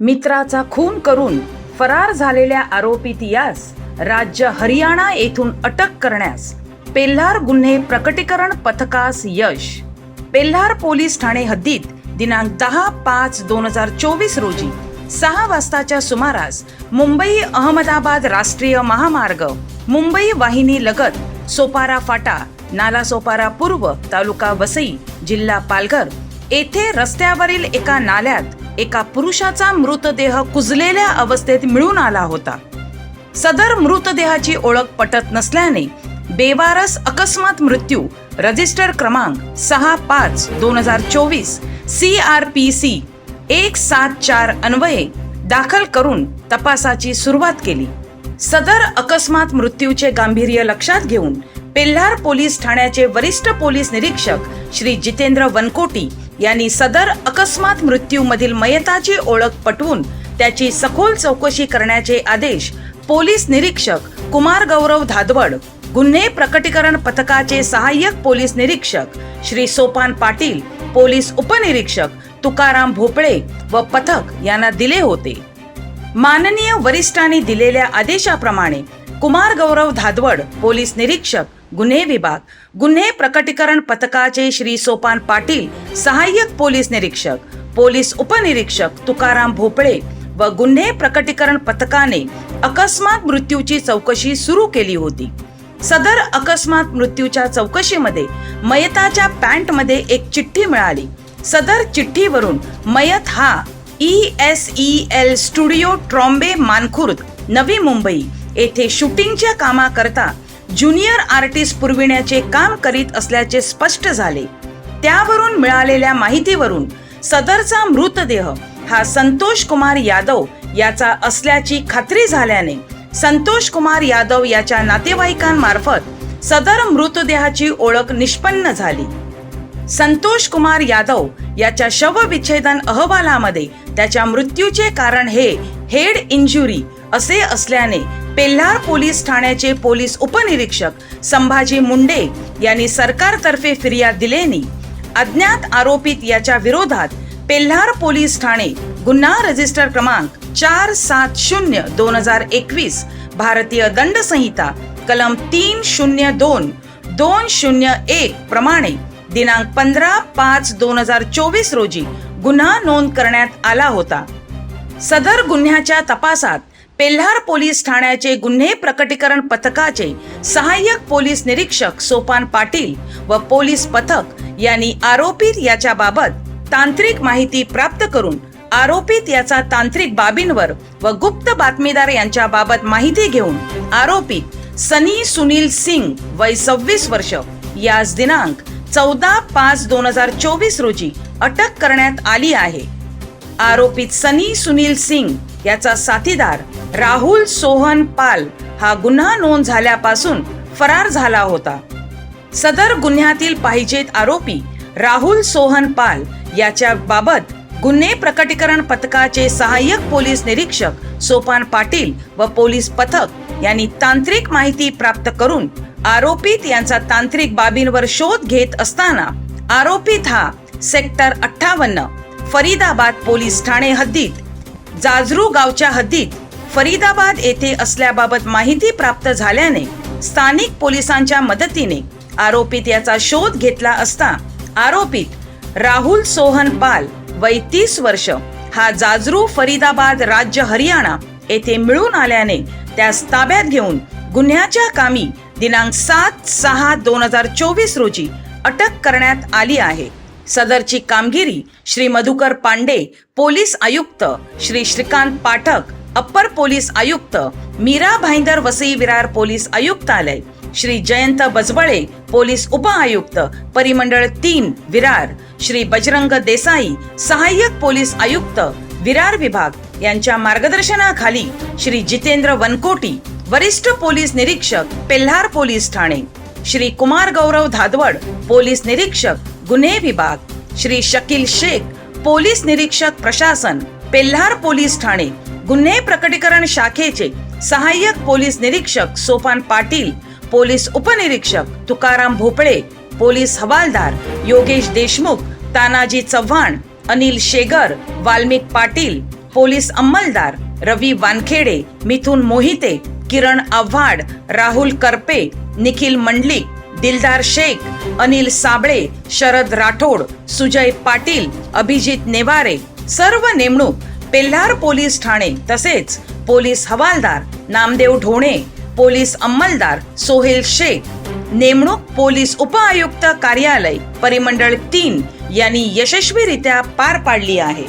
मित्राचा खून करून फरार झालेल्या आरोपी तियास राज्य हरियाणा येथून अटक करण्यास पेल्हार गुन्हे प्रकटीकरण पथकास यश. पेल्हार पोलीस ठाणे हद्दीत दिनांक दहा पाच दोन हजार चोवीस रोजी सहा वाजताच्या सुमारास मुंबई अहमदाबाद राष्ट्रीय महामार्ग मुंबई वाहिनी लगत सोपारा फाटा नाला सोपारा पूर्व तालुका वसई जिल्हा पालघर येथे रस्त्यावरील एका नाल्यात एका पुरुषाचा मृतदेह कुजलेल्या अवस्थेत मिळून आला होता. सदर मृतदेहाची ओळख पटत नसल्याने बेवारस अकस्मात मृत्यू. रजिस्टर क्रमांक सहा पाच दोन हजार चोवीस सी आर पी सी एक सात चार अन्वये दाखल करून तपासाची सुरुवात केली. सदर अकस्मात मृत्यूचे गांभीर्य लक्षात घेऊन पेल्हार पोलीस ठाण्याचे वरिष्ठ पोलीस निरीक्षक श्री जितेंद्र वनकोटी यांनी सदर अकस्मात मृत्यूमधील मयताची ओळख पटवून त्याची सखोल चौकशी करण्याचे आदेश पोलीस निरीक्षक कुमार गौरव धादवड गुन्हे प्रकटीकरण पथकाचे सहाय्यक पोलीस निरीक्षक श्री सोपान पाटील पोलीस उपनिरीक्षक तुकाराम भोपळे व पथक यांना दिले होते. माननीय वरिष्ठांनी दिलेल्या आदेशाप्रमाणे कुमार गौरव धादवड पोलीस निरीक्षक गुन्हे विभाग गुन्हे प्रकटीकरण पथकाचे श्री सोपान पाटील सहाय्यक पोलीस निरीक्षक पोलीस उपनिरीक्षक तुकाराम भोपळे व गुन्हे प्रकटीकरण पथकाने अकस्मात मृत्यूची चौकशी सुरू केली होती. सदर अकस्मात मृत्यूच्या चौकशीमध्ये मयताच्या पॅन्टमध्ये एक चिठ्ठी मिळाली. सदर चिठ्ठीवरून मयत हा E S E L studio Trombay Mankhurd Navi Mumbai येथे शूटिंगच्या कामाकरता ज्युनियर आर्टिस्ट पुरविण्याचे काम करीत असल्याचे स्पष्ट झाले. त्यावरून मिळालेल्या माहितीवरून सदरचा मृतदेह हा संतोष कुमार यादव याचा असल्याची खात्री झाल्याने संतोष कुमार यादव याच्या नातेवाईकांमार्फत सदर मृतदेहाची ओळख निष्पन्न झाली. संतोष कुमार यादव याच्या शवविच्छेदन अहवालामध्ये त्याच्या मृत्यूचे कारण हे हेड इंजुरी असे असल्याने पेल्हार पोलीस ठाण्याचे पोलीस उपनिरीक्षक संभाजी मुंडे यांनी सरकारतर्फे फिर्याद दिलेनी अज्ञात आरोपित याच्या विरोधात पेल्हार पोलीस ठाणे गुन्हा रजिस्टर क्रमांक चार सात शून्य दोन हजार एकवीस भारतीय दंड संहिता कलम तीन शून्य दोन दोन शून्य एक प्रमाणे दिनांक पंधरा पाच दोन हजार चोवीस रोजी गुन्हा नोंद करण्यात आला होता. सदर गुन्ह्याच्या तपासात पेल्हार पोलीस ठाण्याचे गुन्हे प्रकटीकरण पथकाचे सहाय्यक पोलीस निरीक्षक सोपान पाटील व पोलीस पथक यांनी आरोपीत याच्या बाबत तांत्रिक माहिती प्राप्त करून आरोपीत याचा तांत्रिक बाबींवर व गुप्त बातमीदार यांच्या बाबत माहिती घेऊन आरोपी सनी सुनील सिंग वय सव्वीस वर्ष याच दिनांक चौदा पाच दोन हजार चोवीस रोजी अटक करण्यात आली आहे. आरोपित सनी सुनील सिंग याचा साथीदार राहुल सोहन पाल हा गुन्हा नोंद झाल्यापासून फरार झाला होता. सदर गुन्ह्यातील पाहिजेत आरोपी राहुल सोहन पाल याच्या बाबत गुन्हे प्रकटीकरण पथकाचे सहाय्यक पोलीस निरीक्षक सोपान पाटील व पोलीस पथक यांनी तांत्रिक माहिती प्राप्त करून आरोपित यांचा तांत्रिक बाबींवर शोध घेत असताना आरोपित हा सेक्टर अठ्ठावन्न फरीदाबाद पोलीस ठाणे हद्दीत. जाजरू गावच्या हद्दीत फरीदाबाद येथे असल्याबाबत माहिती प्राप्त झाल्याने स्थानिक पोलिसांच्या मदतीने आरोपित याचा शोध घेतला असता आरोपित राहुल सोहन पाल वय तीस वर्ष हा जाजरू फरीदाबाद राज्य हरियाणा येथे मिळून आल्याने त्यास ताब्यात घेऊन गुन्ह्याच्या कामी दिनांक सात सहा दोन हजार चोवीस रोजी अटक करण्यात आली आहे. सदरची कामगिरी श्री मधुकर पांडे पोलीस आयुक्त श्री श्रीकांत पाठक अप्पर पोलीस आयुक्त मीरा भाईंदर वसई विरार पोलीस आयुक्तालय श्री जयंत बजबळे पोलीस उप आयुक्त परिमंडळ तीन विरार श्री बजरंग देसाई सहाय्यक पोलीस आयुक्त विरार विभाग यांच्या मार्गदर्शनाखाली श्री जितेंद्र वनकोटी वरिष्ठ पोलीस निरीक्षक पेल्हार पोलीस ठाणे श्री कुमार गौरव धादवड पोलीस निरीक्षक गुन्हे विभाग श्री शकील शेख पोलीस निरीक्षक प्रशासन पेल्हार पोलीस ठाणे गुन्हे प्रकटीकरण शाखेचे सहाय्यक पोलीस निरीक्षक सोपान पाटील पोलीस उपनिरीक्षक तुकाराम भोपळे पोलीस हवालदार योगेश देशमुख तानाजी चव्हाण अनिल शेगर वाल्मिक पाटील पोलीस अंमलदार रवी वानखेडे मिथुन मोहिते किरण आव्हाड राहुल करपे निखिल मंडलिक दिलदार शेख अनिल साबळे शरद राठोड सुजय पाटील अभिजित नेवारे सर्व नेमणूक पेल्हार पोलीस ठाणे तसेच पोलीस हवालदार नामदेव ढोणे पोलीस अंमलदार सोहेल शेख नेमणूक पोलीस उपआयुक्त कार्यालय परिमंडळ तीन यांनी यशस्वीरित्या पार पाडली आहे.